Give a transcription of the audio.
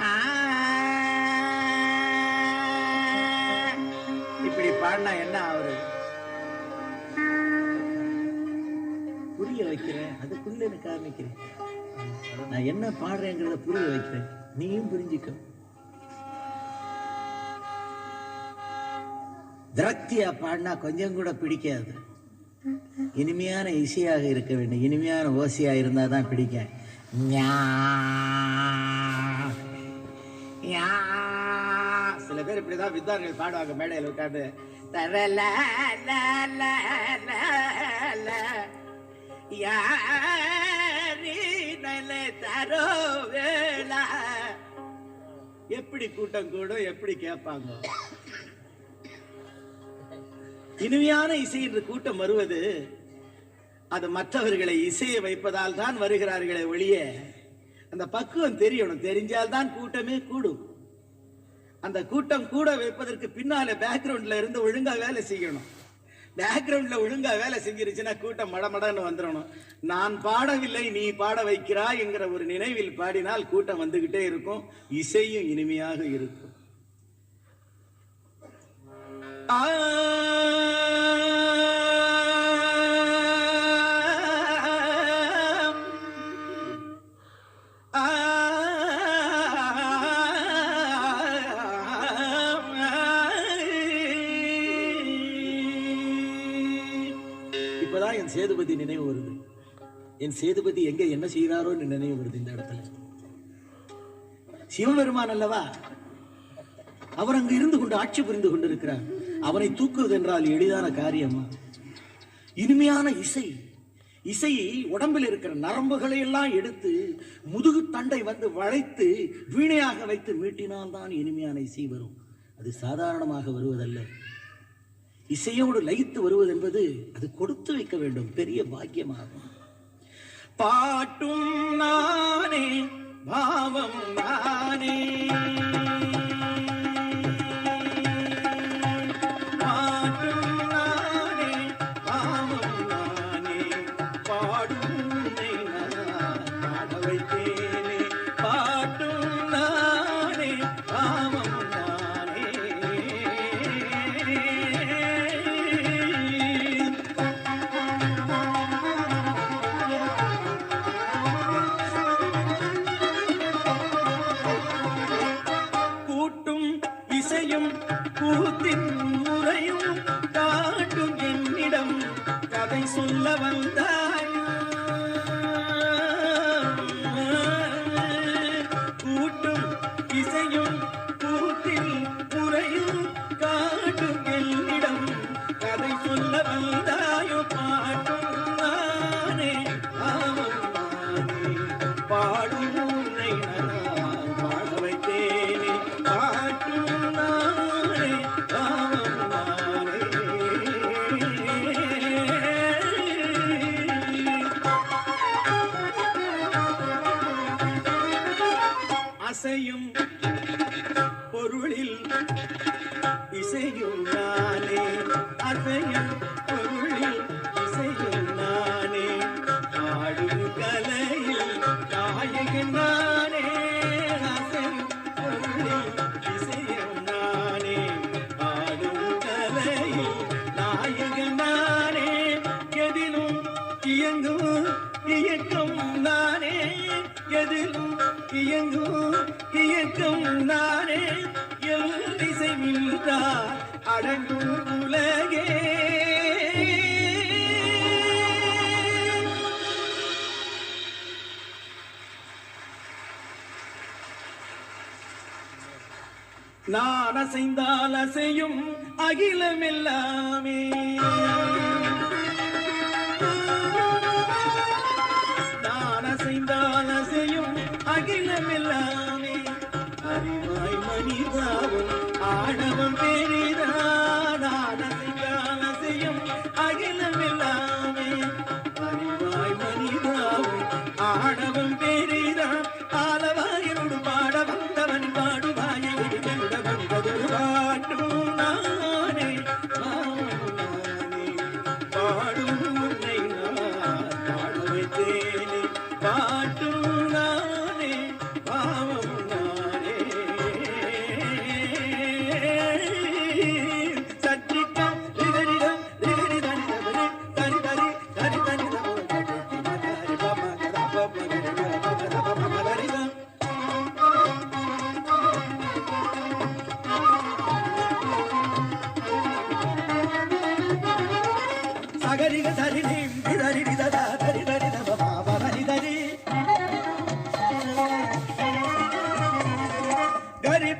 ஆ. இப்படி பாடினா என்ன ஆகுறது புரிய வைக்கிறேன் அதுக்குள்ள எனக்கு காமிக்கிறேன். நான் என்ன பாடுறேங்கிறத புரிய வைக்கிறேன். நீயும் புரிஞ்சுக்க. திரக்தியா பாடினா கொஞ்சம் கூட பிடிக்காது. இனிமையான இசையாக இருக்க வேண்டும். இனிமையான ஓசையா இருந்தா தான் பிடிக்கும். சில பேர் இப்படிதான் வித்வான்கள் பாடுவாங்க மேடையில் உட்காந்து தரல ல, ல, யாரி தரோ வேளா. எப்படி கூட்டம் கூடும் எப்படி கேட்பாங்க? இனிமையான இசை என்று கூட்டம் வருவது அது மற்றவர்களை இசையை வைப்பதால் தான் வருகிறார்களே ஒழிய அந்த பக்குவம் தெரியணும். தெரிஞ்சால் தான் கூட்டமே கூடும். அந்த கூட்டம் கூட வைப்பதற்கு பின்னால பேக்ரவுண்ட்ல இருந்து ஒழுங்கா வேலை செய்யணும். பேக்ரவுண்ட்ல ஒழுங்கா வேலை செஞ்சிருச்சுன்னா கூட்டம் மடமடன்னு வந்துடணும். நான் பாடவில்லை நீ பாட வைக்கிறாய் என்கிற ஒரு நினைவில் பாடினால் கூட்டம் வந்துகிட்டே இருக்கும். இசையும் இனிமையாக இருக்கும். ஆ என் சேதுபதி நினைவு வருது. என் சேதுபதி எங்க என்ன செய்கிறாரோன்னு நினைவு வருது இந்த இடத்துல. சிவபெருமான் அல்லவா? அவர் அங்கு இருந்து கொண்டு ஆட்சி புரிந்து கொண்டிருக்கிறார். அவனை தூக்குவது என்றால் எளிதான காரியமா? இனிமையான இசை. இசையை உடம்பில் இருக்கிற நரம்புகளை எல்லாம் எடுத்து முதுகு தண்டை வந்து வளைத்து வீணையாக வைத்து மீட்டினால் தான் இனிமையான இசை வரும். அது சாதாரணமாக வருவதல்ல. இசையோடு லயித்து வருவது என்பது அது கொடுத்து வைக்க வேண்டும் பெரிய பாக்கியமாகும். பாட்டும் நானே பாவம் நானே. لا يطاع كنا எதிலும் இயங்கும் இயக்கம் நானே. எல் திசை நின்றார் அடங்கும் உலகே. நான் அசைந்தால் அசையும் அகிலமெல்லாமே. சகரிக சரி நிம்பி தரி நிததா தரி தரி தப பாப தரி தரி கரி